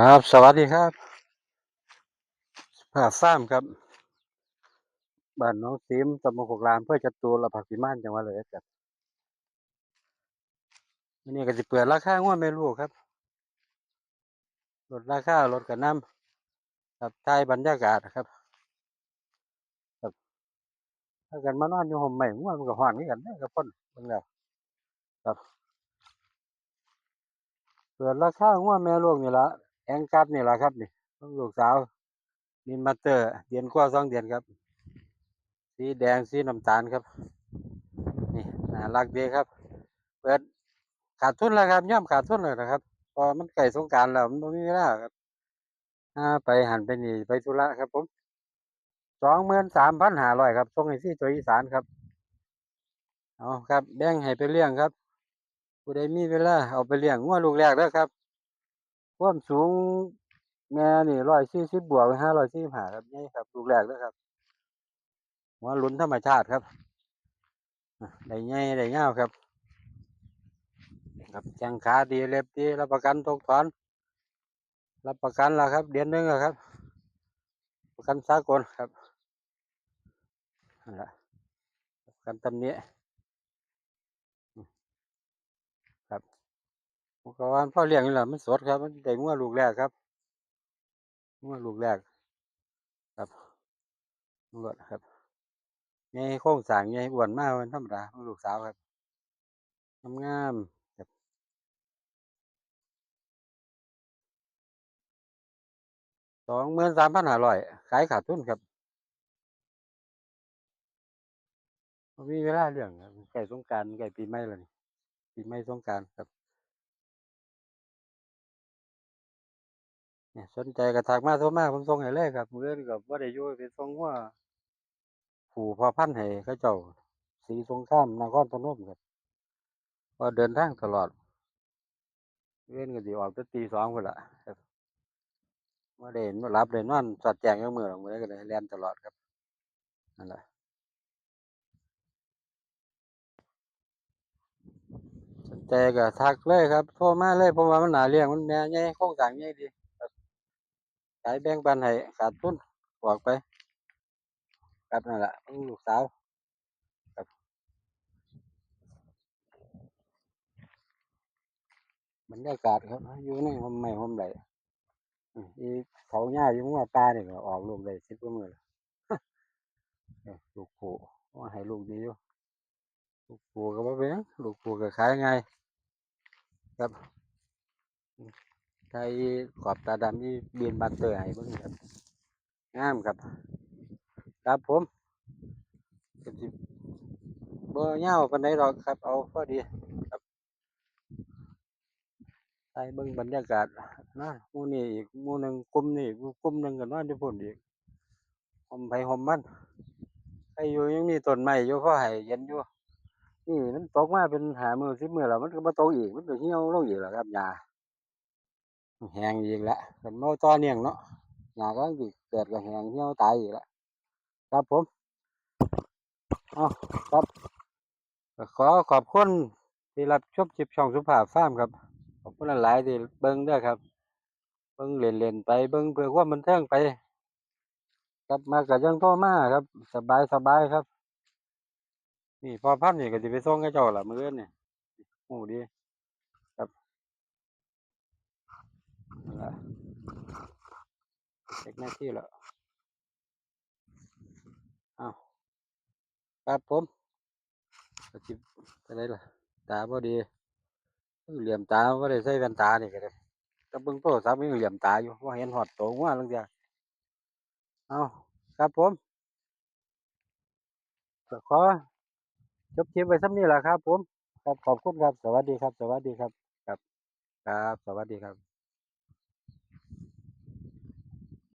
ครับ สวัสดีครับผ่าฟ้ามครับ บ้านน้องซิมตำบลโคกรามเพื่อจัตุรผักพิมานจังหวัดเลยครับวันนี้ก็จะเปิดราคางวดไม่รู้ครับ ลดราคาลดกับน้ำครับถ่ายบรรยากาศครับครับถ้ากันมานอนอยู่ห่มใหม่งวดมันก็ห่อนคือกันเด้อครับพ่นเบิ่งแล้วครับเปิดราคางวดแม่ลูกนี่ละ แองกัดนี่ละครับนี่ของลูกสาวมินมาเตอร์ เดือนกว่าสองเดือนครับ สีแดงสีน้ำตาลครับ นี่น่ารักดีครับ เปิดขาดทุนแล้วครับย่อมขาดทุนเลยนะครับเพอมันใกล้สงการแล้วมันบ่มีเวลาครับไปหันไปนี่ไปธุระครับผมสองหมื่นสามพันห้าร้อยครับส่งให้ที่ตัวอีสานครับเอาครับ แบ่งให้ไปเลี้ยงครับผู้ใดมีเวลาเอาไปเลี้ยงงัวลูกแรกแล้วครับ ความสูงแม่นี่ร้อยสี่สิบบวกห้าร้อยสี่สิบห้าครับนี่ครับลูกแรกแล้วครับหัวหลุนธรรมชาติครับได้ใหญ่ได้ยาวครับ ครับแข้งขาดีเล็บดีรับประกันทุกถอนรับประกันแล้วครับ เดือนหนึงครับ ประกันสากลครับนั่นแหละประกันตำหนี้ครับผม กว่าพ่อเลี้ยงนี่แหละมันสดครับ มันได้งัวลูกแรกครับงัวลูกแรก ครับงัวครับใหญ่โค้งสางใหญ่อ้วนมากเป็นธรรมดาของลูกสาวครับงามๆครับสองหมื่นสามพันห้าร้อยขายขาดทุนครับมีเวลาเรื่องครับใกล้สงการใกล้ปีใหม่แล้วนี่ปีใหม่สงการครับ เนี่ยสนใจก็ทักมาโทรมาผมส่งให้เลยครับมื้อนก็บ่ได้ยู่ไปส่งงัวผูกพ่อพันธุ์ให้เขาเจ้าศรีสงครามนครพนมครับก็เดินทางตลอดมื้นก็สิออกแต่ตี2พุ่นละครับบ่ได้บ่หลับได้นอนสอดแจ้งจักมื้อหรอกมื้อใดก็ได้แล่นตลอดครับนั่นแหละสนใจก็ทักเลยครับโทรมาเลยเพราะว่ามันหนาเลี้ยงมันแม่ใหญ่โครงสร้างใหญ่ดีายแบ่งปันให้ขาดทุนบอกไปครับนั่นแหละลูกสาวบรรยากาศครับอยู่ในห่มไม้ห่มไหลอีเขาหญ้าอยู่หัวป่านี่ก็ออกลูกได้สิบกว่ามือล,ลูกผู้ว่าให้ลูกดีอยู่ลูกผู้ก็บ่เป็นลูกผู้ก็ขายง่ายครับ อืมไทยขอบตาดำที่เบียนบัตเตอร์ให้เบิ่งครับงามครับ ครับผมก็สิบ่ยาวปานใดดอกครับ เอาพอดีครับไปเบิ่งบรรยากาศนะมูนี้อีกมูหนึ่งกลุ่มนี้กลุ่มหนึ่งก็นอนอยู่พุ่นอีกห่มไผห่มมันใครอยู่ยังมีต้นไม้อยู่พอให้เย็นอยู่นี่มันตกมาเป็นหามือสิบมือแล้วมันก็บ่ตกอีกมันก็เหี่ยวลงอีกแล้วครับหญ้า แหงอีกแล้วคันบ่ต่อเนื่องเนาะหญ้าก็เกิดก็แหงเหี่ยวตายอีกแล้วครับผมอ้าครับ ขอขอบคุณที่รับชมคลิปช่องสุภาพฟาร์มครับ ขอบคุณหลายๆที่เบิ่งด้อครับ เบิ่งเล่นๆไปเบิ่งเพื่อความบันเทิงไปครับมาก็ยังโทรมาครับ สบายสบายครับ นี่พอพันนี่ก็สิไปส่งให้เจ้าล่ะมื้ออื่นนี่ฮู้ดีครับนั่นล่ะ เช็คหน้าที่แล้วอ้าวครับผมก็สิไปไหนล่ะ ตาบ่ดีเออเหลี่ยมตาบ่ได้ใส่แว่นตานี่ก็ได้แต่เบิ่งโทรศัพท์มันเหลี่ยมตาอยู่บ่เห็นฮอดโตงัวลางเทื่อเอาครับผมก็ขอจบคลิปไว้ส่ำนี้ล่ะครับ ผม ครับขอบคุณครับ สวัสดีครับ สวัสดีครับ ครับ ครับ สวัสดีครับ